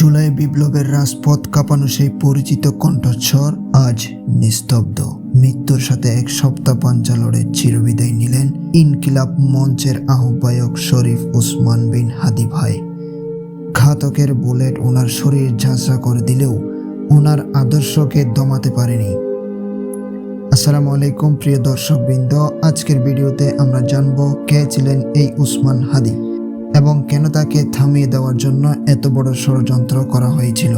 জুলাই বিপ্লবের রাজপথ কাঁপানো সেই পরিচিত কণ্ঠস্বর আজ নিস্তব্ধ। মৃত্যুর সাথে এক সপ্তাহ পাঞ্জা লড়ে চিরবিদায় নিলেন ইনকিলাব মঞ্চের আহ্বায়ক শরীফ উসমান বিন হাদি ভাই। ঘাতকের বুলেট ওনার শরীর ঝাঁঝরা করে দিলেও ওনার আদর্শকে দমাতে পারেনি। আসসালামু আলাইকুম প্রিয় দর্শকবৃন্দ, আজকের ভিডিওতে আমরা জানব কে ছিলেন এই উসমান হাদি। এবং কেন তাকে থামিয়ে দেওয়ার জন্য এত বড় ষড়যন্ত্র করা হয়েছিল।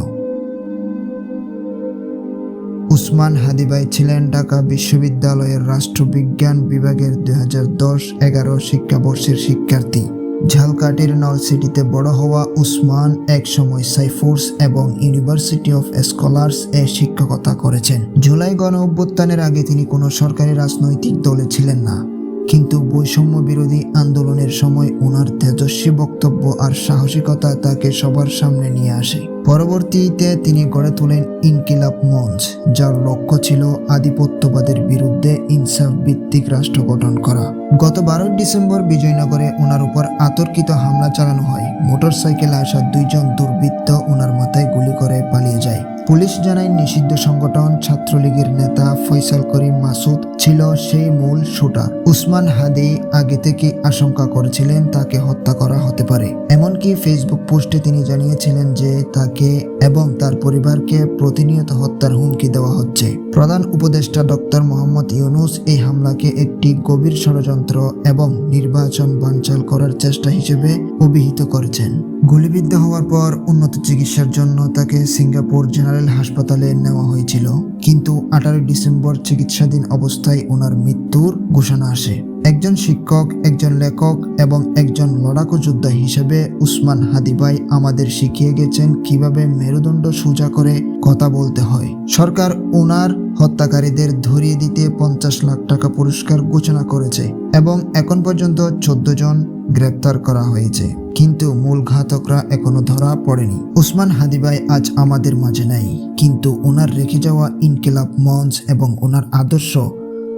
উসমান হাদিবাই ছিলেন ঢাকা বিশ্ববিদ্যালয়ের রাষ্ট্রবিজ্ঞান বিভাগের দুই হাজার দশ এগারো শিক্ষাবর্ষের শিক্ষার্থী। ঝালকাঠির নলসিটিতে বড় হওয়া উসমান একসময় সাইফোর্স এবং ইউনিভার্সিটি অফ স্কলার্স এ শিক্ষকতা করেছেন। জুলাই গণ অভ্যুত্থানের আগে তিনি কোনো সরকারি রাজনৈতিক দলে ছিলেন না। কিন্তু বৈষম্য বিরোধী আন্দোলনের সময় ওনার তেজস্বী বক্তব্য আর সাহসিকতা তাকে সবার সামনে নিয়ে আসে। পরবর্তীতে তিনি গড়ে তোলেন ইনকিলাব মঞ্চ, যার লক্ষ্য ছিল আধিপত্যবাদের বিরুদ্ধে ইনসাফ ভিত্তিক রাষ্ট্র গঠন করা। গত বারোই ডিসেম্বর বিজয়নগরে ওনার উপর আতর্কিত হামলা চালানো হয়। মোটরসাইকেলে আসা দুইজন দুর্বৃত্ত পুলিশ জানায় নিষিদ্ধ সংগঠন ছাত্রলীগের নেতা ফৈসাল করিম মাসুদ ছিল সেই মূল শুটার উসমান হাদি আগে থেকে আশঙ্কা করেছিলেন তাকে হত্যা করা হতে পারে। এমনকি ফেসবুক পোস্টে তিনি জানিয়েছিলেন যে তাকে এবং তার পরিবারকে প্রতিনিয়ত হত্যার হুমকি দেওয়া হচ্ছে। প্রধান উপদেষ্টা ডক্টর মোহাম্মদ ইউনুস এই হামলাকে একটি গভীর ষড়যন্ত্র এবং নির্বাচন বানচাল করার চেষ্টা হিসেবে অভিহিত করেছেন। গুলিবিদ্ধ হওয়ার পর উন্নত চিকিৎসার জন্য তাকে সিঙ্গাপুর জেনারেল হাসপাতালে নেওয়া হয়েছিল। কিন্তু আঠারোই ডিসেম্বর চিকিৎসাধীন অবস্থায় ওনার মৃত্যুর ঘোষণা আসে। একজন শিক্ষক, একজন লেখক এবং একজন লড়াকু যোদ্ধা হিসেবে উসমান হাদিবাই আমাদের শিখিয়ে গেছেন কীভাবে মেরুদণ্ড সোজা করে কথা বলতে হয়। সরকার ওনার হত্যাকারীদের ধরিয়ে দিতে পঞ্চাশ লাখ টাকা পুরস্কার ঘোষণা করেছে এবং এখন পর্যন্ত চোদ্দ জন গ্রেপ্তার করা হয়েছে। কিন্তু মূল ঘাতকরা এখনও ধরা পড়েনি। উসমান হাদিবাই আজ আমাদের মাঝে নাই। কিন্তু ওনার রেখে যাওয়া ইনকিলাব মঞ্চ এবং ওনার আদর্শ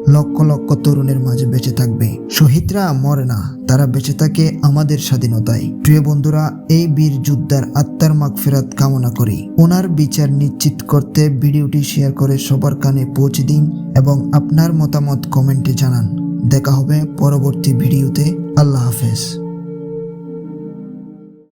লক্ষ লক্ষ তরুণের মাঝে বেঁচে থাকবে। শহীদরা মরে না, তারা বেঁচে থাকে আমাদের স্বাধীনতায়। প্রিয় বন্ধুরা, এই বীর যোদ্ধার আত্মার মাগ ফেরাত কামনা করি। ওনার বিচার নিশ্চিত করতে ভিডিওটি শেয়ার করে সবার কানে পৌঁছে দিন এবং আপনার মতামত কমেন্টে জানান। দেখা হবে পরবর্তী ভিডিওতে। আল্লাহ হাফেজ।